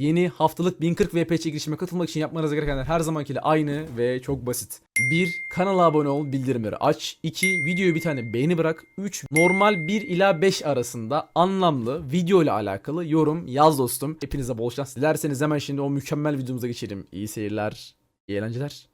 Yeni haftalık 1040 VP çekilişime katılmak için yapmanız gerekenler her zamankiyle aynı ve çok basit. 1. Kanala abone ol, bildirimleri aç. 2. Videoya bir tane beğeni bırak. 3. Normal 1 ila 5 arasında anlamlı video ile alakalı yorum yaz dostum. Hepinize bol şans. Dilerseniz hemen şimdi o mükemmel videomuza geçelim. İyi seyirler, iyi eğlenceler.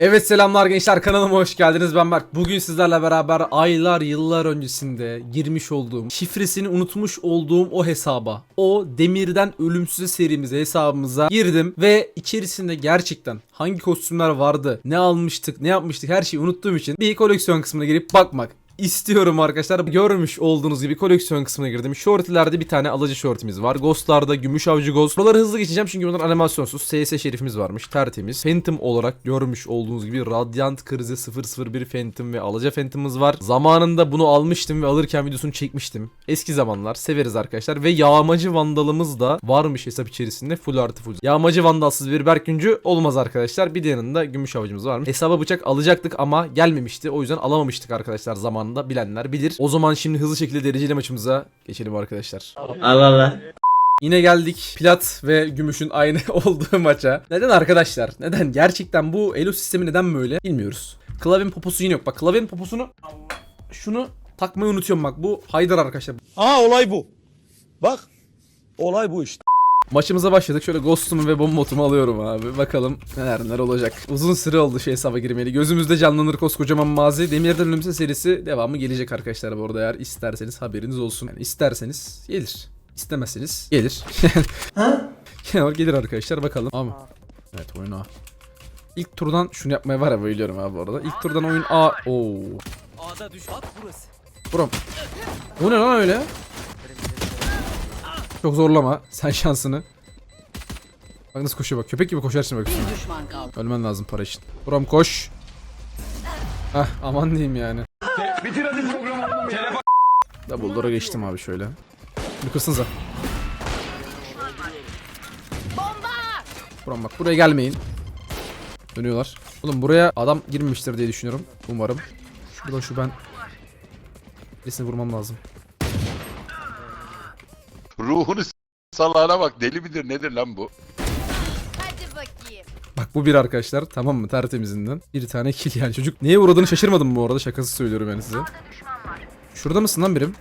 Evet selamlar gençler kanalıma hoş geldiniz ben Berk. Bugün sizlerle beraber aylar yıllar öncesinde girmiş olduğum şifresini unutmuş olduğum o hesaba o demirden ölümsüze serimize hesabımıza girdim ve içerisinde gerçekten hangi kostümler vardı ne almıştık ne yapmıştık her şeyi unuttuğum için bir koleksiyon kısmına girip bakmak istiyorum arkadaşlar. Görmüş olduğunuz gibi koleksiyon kısmına girdim. Shorty'lerde bir tane alıcı shortimiz var. Ghost'larda gümüş avcı ghost. Buraları hızlı geçeceğim çünkü bunlar animasyonsuz. SS şerifimiz varmış. Tertemiz. Phantom olarak görmüş olduğunuz gibi Radiant Krizi 001 Phantom ve alaca Phantom'ımız var. Zamanında bunu almıştım ve alırken videosunu çekmiştim. Eski zamanlar. Severiz arkadaşlar. Ve yağmacı vandalımız da varmış hesap içerisinde. Full artı full. Yağmacı vandalsız bir Berküncü olmaz arkadaşlar. Bir de yanında gümüş avcımız varmış. Hesaba bıçak alacaktık ama gelmemişti. O yüzden alamamıştık arkadaşlar zamanında. Bilenler bilir. O zaman şimdi hızlı şekilde dereceli maçımıza geçelim arkadaşlar. Allah Allah. Yine geldik plat ve gümüşün aynı olduğu maça. Neden arkadaşlar? Neden? Gerçekten bu elo sistemi neden böyle? Bilmiyoruz. Klavyenin poposu yine yok. Bak klavyenin poposunu şunu takmayı unutuyorum bak. Bu Haydar arkadaşlar. Aa olay bu. Bak. Olay bu işte. Maçımıza başladık. Şöyle Ghost'umu ve bomb motumu alıyorum abi. Bakalım neler neler olacak. Uzun süre oldu şu hesaba girmeli. Gözümüzde canlanır koskocaman mazi. Demirden Ölümse serisi devamı gelecek arkadaşlar bu arada eğer isterseniz haberiniz olsun. Yani isterseniz gelir. İstemezseniz gelir. Genel gelir arkadaşlar bakalım. Abi. Evet oyun A. İlk turdan şunu yapmaya var ya bayılıyorum abi bu arada. İlk turdan oyun A. Oo. A'da düş at burası. Buram. O ne lan öyle? Çok zorlama sen şansını. Bak nasıl koşuyor bak. Köpek gibi koşarsın bak üstüne. düşman kaldı. Ölmen lazım para için. Buram koş. Heh aman diyeyim yani. Double door'a geçtim abi şöyle. Bir kırsanıza. Buram bak buraya gelmeyin. Dönüyorlar. Oğlum buraya adam girmemiştir diye düşünüyorum. Umarım. Şurada şu ben. Birisini vurmam lazım. Ruhunu s- salağına bak deli midir nedir lan bu? Hadi bakayım. Bak bu bir arkadaşlar tamam mı tertemizinden. Bir tane kill yani çocuk neye uğradığını şaşırmadım bu arada şakası söylüyorum yani size. Şurada mısın lan birim?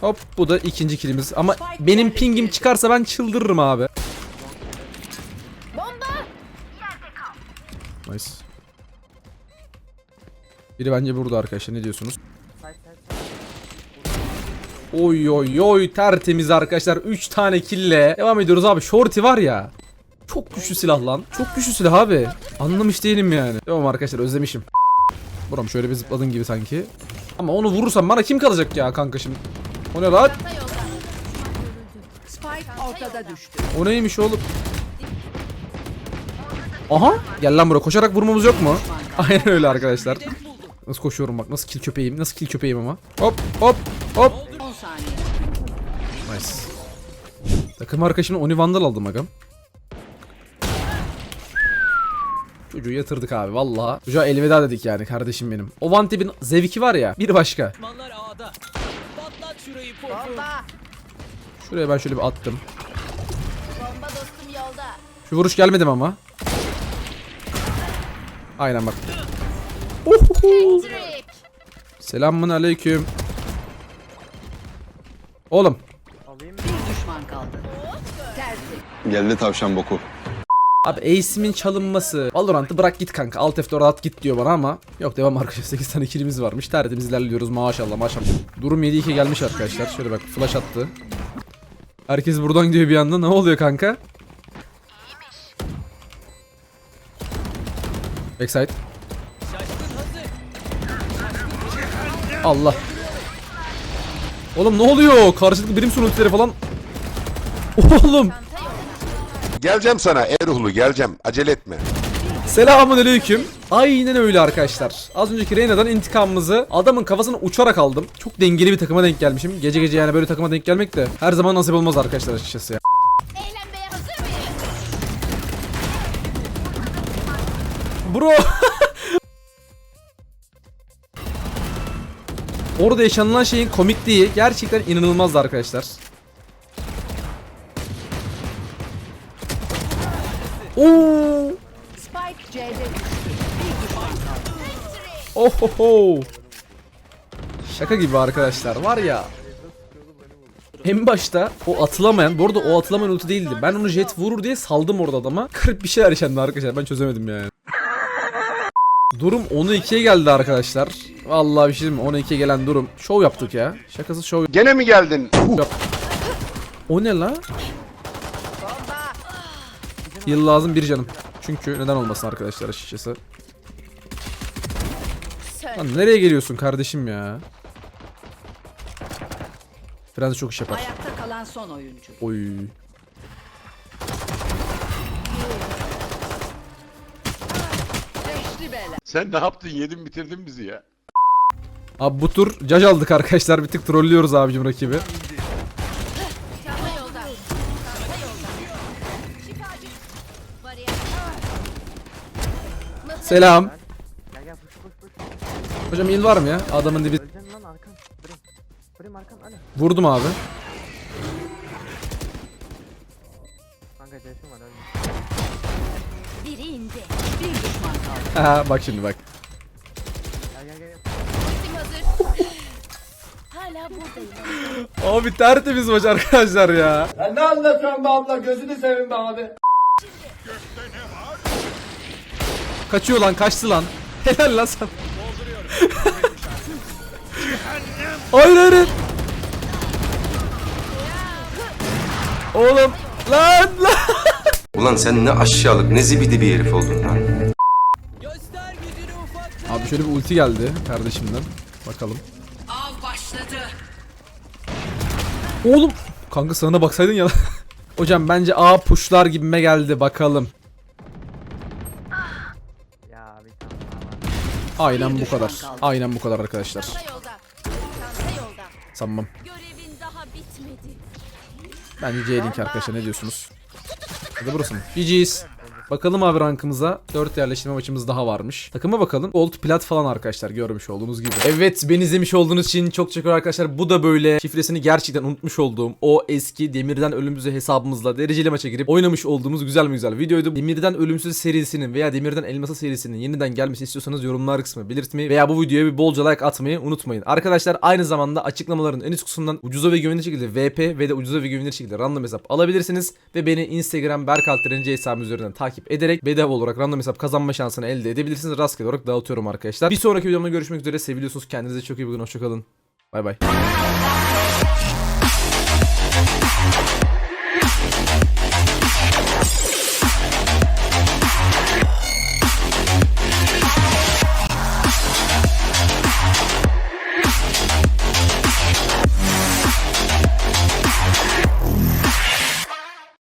Hop bu da ikinci killimiz ama benim pingim çıkarsa ben çıldırırım abi. Bomba! Nice. Biri bence burada arkadaşlar ne diyorsunuz? Oy oy oy tertemiz arkadaşlar. 3 tane kille. Devam ediyoruz abi. Shorty var ya. Çok güçlü silah lan. Çok güçlü silah abi. Anlamış değilim yani. Tamam arkadaşlar özlemişim. Buram şöyle bir zıpladın gibi sanki. Ama onu vurursam bana kim kalacak ya kanka şimdi? O ne lan? Kısa yolda. Spike ortada düştü. o neymiş oğlum? Aha! Gel lan buraya. Koşarak vurmamız yok mu? Aynen öyle arkadaşlar. Nasıl koşuyorum bak. Nasıl kill köpeğim? Nasıl kill köpeğim ama? Hop hop hop. 10 saniye. Nice. Takım arkadaşımla Oni Vandal aldım agam. Çocuğu yatırdık abi vallahi. Çocuğa elveda dedik yani kardeşim benim. O Vantep'in zevki var ya bir başka. Patlat şurayı popu. Şuraya ben şöyle bir attım. Bomba dostum yolda. Şu vuruş gelmedi mi ama? Aynen bak. Selamun aleyküm. Oğlum. Bir düşman kaldı. Tersi. Geldi tavşan boku. Abi Ace'imin çalınması. Valorant'ı bırak git kanka. Alt F4 at git diyor bana ama. Yok devam arkadaşlar 8 tane killimiz varmış. Tertemiz ilerliyoruz maşallah maşallah. Durum 7-2 gelmiş arkadaşlar. Şöyle bak flash attı. Herkes buradan gidiyor bir anda. Ne oluyor kanka? Backside. Allah. Oğlum ne oluyor? Karşılıklı birim sunultuları falan. Oğlum. Geleceğim sana Erhuğlu geleceğim acele etme. Selamun aleyküm. Aynen öyle arkadaşlar. Az önceki Reyna'dan intikamımızı adamın kafasına uçarak aldım. Çok dengeli bir takıma denk gelmişim. Gece gece yani böyle takıma denk gelmek de her zaman nasip olmaz arkadaşlar açıkçası ya. Bro. Orada yaşanılan şeyin komikliği gerçekten inanılmazdı arkadaşlar. Oo! Spike C'de Ohoho. Şaka gibi arkadaşlar. Var ya. En başta o atılamayan, bu arada o atılamayan ulti değildi. Ben onu jet vurur diye saldım orada adama. Kırıp bir şeyler yaşandı arkadaşlar. Ben çözemedim yani. Durum 10'u 2'ye geldi arkadaşlar. Vallahi bir şey diyeyim mi? 10'u 2'ye gelen durum. Şov yaptık ya. Şakası şov Gene mi geldin? yap. O ne la? Yıl lazım bir canım. Çünkü neden olmasın arkadaşlar açıkçası. Lan nereye geliyorsun kardeşim ya? Biraz çok iş yapar. Ayakta kalan son oyuncu. Oy. Sen ne yaptın? Yedin bitirdin bizi ya. Abi bu tur cac aldık arkadaşlar. Bir tık trollüyoruz abicim rakibi. Selam. Gel gel. Hocam il var mı ya? Adamın dibi. Öleceksin lan arkan. Brim. Brim arkan. Vurdum abi. Kanka Jason var öldü. Biri indi. Bir düşman kaldı. Ha, bak şimdi bak. Gel gel gel. Hala buradayım. Abi tertemiz maç arkadaşlar ya. Sen ne anlatıyorsun be abla gözünü seveyim be abi. Kaçıyor lan kaçtı lan. Helal lan sen. hayır hayır. Oğlum lan lan. Ulan sen ne aşağılık ne zibidi bir herif oldun lan. Göster gücünü ufaklık. Abi şöyle bir ulti geldi kardeşimden. Bakalım. Av başladı. Oğlum. Kanka sana baksaydın ya. Hocam bence A pushlar gibime geldi bakalım. Ya bir tane daha var. Aynen bu kadar. Aynen bu kadar arkadaşlar. Sanmam. Görevin daha bitmedi. Bence C-Link arkadaşlar ne diyorsunuz? Hadi burası mı? GG's. Bakalım abi rankımıza. 4 yerleştirme maçımız daha varmış. Takıma bakalım. Gold plat falan arkadaşlar görmüş olduğunuz gibi. Evet beni izlemiş olduğunuz için çok teşekkür arkadaşlar. Bu da böyle şifresini gerçekten unutmuş olduğum o eski Demirden Ölümsüz hesabımızla dereceli maça girip oynamış olduğumuz güzel mi güzel videoydu. Demirden Ölümsüz serisinin veya Demirden Elması serisinin yeniden gelmesi istiyorsanız yorumlar kısmı belirtmeyi veya bu videoya bir bolca like atmayı unutmayın. Arkadaşlar aynı zamanda açıklamaların en üst kısmından ucuza ve güvenilir şekilde VP ve de ucuza ve güvenilir şekilde random hesap alabilirsiniz ve beni Instagram Berkaltrenci hesabım üzerinden takip ederek bedava olarak random hesap kazanma şansını elde edebilirsiniz. Rastgele olarak dağıtıyorum arkadaşlar. Bir sonraki videomda görüşmek üzere. Seviliyorsunuz. Kendinize çok iyi bakın. Hoşçakalın. Bay bay.